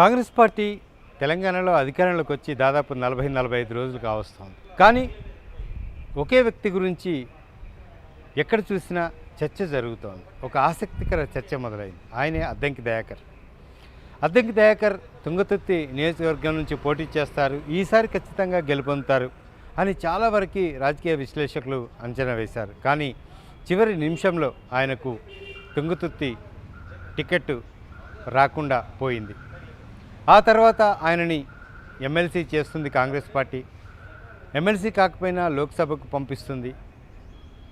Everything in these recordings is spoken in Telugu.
కాంగ్రెస్ పార్టీ తెలంగాణలో అధికారంలోకి వచ్చి దాదాపు నలభై నలభై ఐదు రోజులు కావస్తుంది కానీ ఒకే వ్యక్తి గురించి ఎక్కడ చూసినా చర్చ జరుగుతోంది. ఒక ఆసక్తికర చర్చ మొదలైంది. ఆయనే అద్దంకి దయాకర్. అద్దంకి దయాకర్ తుంగతుర్తి నియోజకవర్గం నుంచి పోటీ చేస్తారు. ఈసారి ఖచ్చితంగా గెలుపొందుతారు అని చాలా వరకు రాజకీయ విశ్లేషకులు అంచనా వేశారు. కానీ చివరి నిమిషంలో ఆయనకు తుంగతుర్తి టికెట్ రాకుండా పోయింది. ఆ తర్వాత ఆయనని ఎమ్మెల్సీ చేస్తుంది కాంగ్రెస్ పార్టీ. ఎమ్మెల్సీ కాకపోయినా లోక్సభకు పంపిస్తుంది.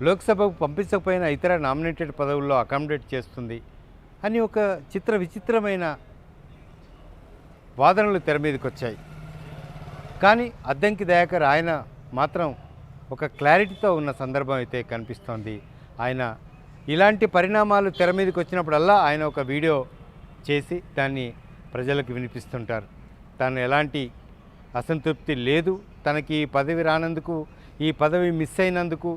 లోక్సభకు పంపించకపోయినా ఇతర నామినేటెడ్ పదవుల్లో అకామిడేట్ చేస్తుంది అని ఒక చిత్ర విచిత్రమైన వాదనలు తెర మీదకి వచ్చాయి కానీ అద్దంకి దయాకర్ ఆయన మాత్రం ఒక క్లారిటీతో ఉన్న సందర్భం అయితే కనిపిస్తోంది. ఆయన ఇలాంటి పరిణామాలు తెర మీదకి వచ్చినప్పుడల్లా ఆయన ఒక వీడియో చేసి దాన్ని ప్రజలకు వినిపిస్తుంటారు. తాను ఎలాంటి అసంతృప్తి లేదు. తనకి ఈ పదవి రానందుకు ఈ పదవి మిస్ అయినందుకు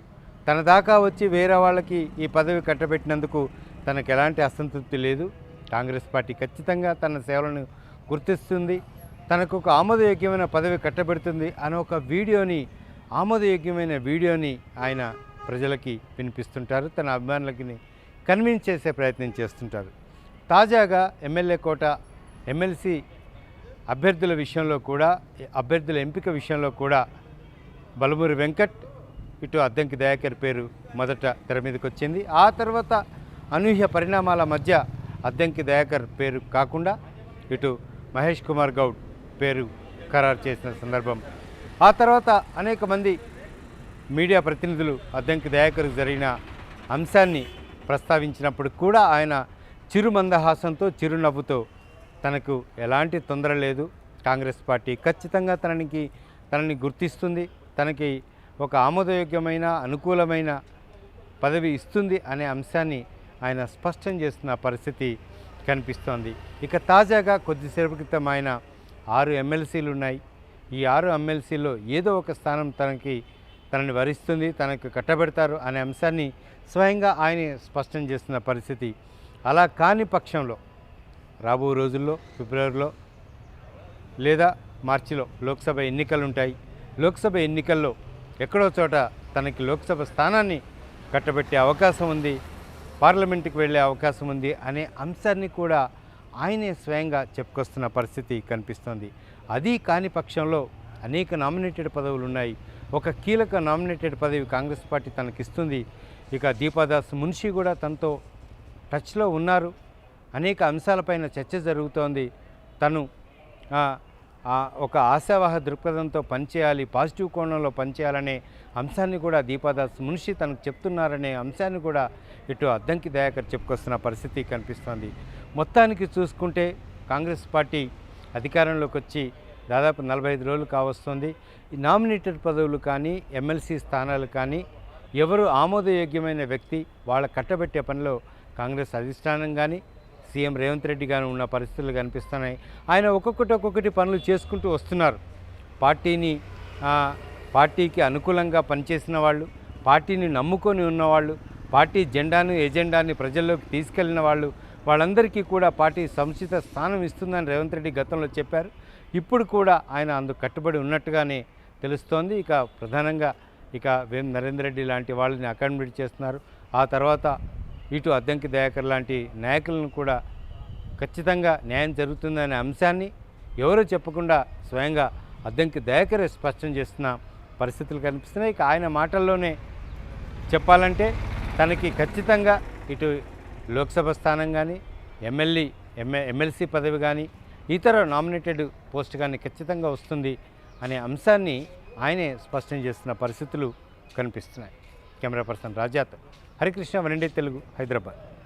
తన దాకా వచ్చి వేరే వాళ్ళకి ఈ పదవి కట్టబెట్టినందుకు తనకు ఎలాంటి అసంతృప్తి లేదు. కాంగ్రెస్ పార్టీ ఖచ్చితంగా తన సేవలను గుర్తిస్తుంది. తనకు ఒక ఆమోదయోగ్యమైన పదవి కట్టబెడుతుంది అనే ఒక వీడియోని ఆమోదయోగ్యమైన వీడియోని ఆయన ప్రజలకి వినిపిస్తుంటారు. తన అభిమానులకి కన్విన్స్ చేసే ప్రయత్నం చేస్తుంటారు. తాజాగా ఎమ్మెల్యే కోట ఎమ్మెల్సీ అభ్యర్థుల విషయంలో కూడా అభ్యర్థుల ఎంపిక విషయంలో కూడా బలమూరి వెంకట్ ఇటు అద్దంకి దయాకర్ పేరు మొదట తెర మీదకి వచ్చింది. ఆ తర్వాత అనూహ్య పరిణామాల మధ్య అద్దంకి దయాకర్ పేరు కాకుండా ఇటు మహేష్ కుమార్ గౌడ్ పేరు ఖరారు చేసిన సందర్భం. ఆ తర్వాత అనేక మంది మీడియా ప్రతినిధులు అద్దంకి దయాకర్కు జరిగిన అంశాన్ని ప్రస్తావించినప్పుడు కూడా ఆయన చిరు మందహాసంతో చిరునవ్వుతో తనకు ఎలాంటి తొందర లేదు. కాంగ్రెస్ పార్టీ ఖచ్చితంగా తననికి తనని గుర్తిస్తుంది. తనకి ఒక ఆమోదయోగ్యమైన అనుకూలమైన పదవి ఇస్తుంది అనే అంశాన్ని ఆయన స్పష్టం చేస్తున్న పరిస్థితి కనిపిస్తోంది. ఇక తాజాగా కొద్దిసేపు క్రితం ఆయన ఆరు ఎమ్మెల్సీలు ఉన్నాయి. ఈ ఆరు ఎమ్మెల్సీలో ఏదో ఒక స్థానం తనకి తనని వరిస్తుంది తనకు కట్టబెడతారు అనే అంశాన్ని స్వయంగా ఆయన స్పష్టం చేస్తున్న పరిస్థితి. అలా కాని పక్షంలో రాబో రోజుల్లో ఫిబ్రవరిలో లేదా మార్చిలో లోక్సభ ఎన్నికలు ఉంటాయి లోక్సభ ఎన్నికల్లో ఎక్కడో చోట తనకి లోక్సభ స్థానాన్ని కట్టబెట్టే అవకాశం ఉంది. పార్లమెంటుకి వెళ్ళే అవకాశం ఉంది అనే అంశాన్ని కూడా ఆయనే స్వయంగా చెప్పుకొస్తున్న పరిస్థితి కనిపిస్తోంది. అది కాని పక్షంలో అనేక నామినేటెడ్ పదవులు ఉన్నాయి ఒక కీలక నామినేటెడ్ పదవి కాంగ్రెస్ పార్టీ తనకిస్తుంది. ఇక దీపాదాస్ మున్షి కూడా తనతో టచ్లో ఉన్నారు. అనేక అంశాలపైన చర్చ జరుగుతోంది. తను ఒక ఆశావాహ దృక్పథంతో పనిచేయాలి పాజిటివ్ కోణంలో పనిచేయాలనే అంశాన్ని కూడా దీపాదాస్ మునిషి తనకు చెప్తున్నారనే అంశాన్ని కూడా ఇటు అద్దంకి దయాకర్ చెప్పుకొస్తున్న పరిస్థితి కనిపిస్తోంది. మొత్తానికి చూసుకుంటే కాంగ్రెస్ పార్టీ అధికారంలోకి వచ్చి దాదాపు నలభై ఐదు రోజులు కావస్తుంది. నామినేటెడ్ పదవులు కానీ ఎమ్మెల్సీ స్థానాలు కానీ ఎవరు ఆమోదయోగ్యమైన వ్యక్తి వాళ్ళ కట్టబెట్టే పనిలో కాంగ్రెస్ అధిష్టానం కానీ సీఎం రేవంత్ రెడ్డి గారు ఉన్న పరిస్థితులు కనిపిస్తున్నాయి. ఆయన ఒక్కొక్కటి ఒక్కొక్కటి పనులు చేసుకుంటూ వస్తున్నారు. పార్టీని పార్టీకి అనుకూలంగా పనిచేసిన వాళ్ళు పార్టీని నమ్ముకొని ఉన్నవాళ్ళు పార్టీ జెండాను ఎజెండాని ప్రజల్లోకి తీసుకెళ్ళిన వాళ్ళు వాళ్ళందరికీ కూడా పార్టీ సముచిత స్థానం ఇస్తుందని రేవంత్ రెడ్డి గతంలో చెప్పారు. ఇప్పుడు కూడా ఆయన అందుకు కట్టుబడి ఉన్నట్టుగానే తెలుస్తోంది. ఇక ప్రధానంగా ఇక వేం నరేందర్ రెడ్డి లాంటి వాళ్ళని అకామిడేట్ చేస్తున్నారు. ఆ తర్వాత ఇటు అద్దంకి దయాకర్ లాంటి నాయకులను కూడా ఖచ్చితంగా న్యాయం జరుగుతుందనే అంశాన్ని ఎవరూ చెప్పకుండా స్వయంగా అద్దంకి దయాకరే స్పష్టం చేస్తున్న పరిస్థితులు కనిపిస్తున్నాయి. ఇక ఆయన మాటల్లోనే చెప్పాలంటే తనకి ఖచ్చితంగా ఇటు లోక్సభ స్థానం కానీ ఎమ్మెల్యే ఎంఏ ఎమ్మెల్సీ పదవి కానీ ఇతర నామినేటెడ్ పోస్ట్ కానీ ఖచ్చితంగా వస్తుంది అనే అంశాన్ని ఆయనే స్పష్టం చేస్తున్న పరిస్థితులు కనిపిస్తున్నాయి. Camera person Rajat. హరికృష్ణ వనండే తెలుగు హైదరాబాద్.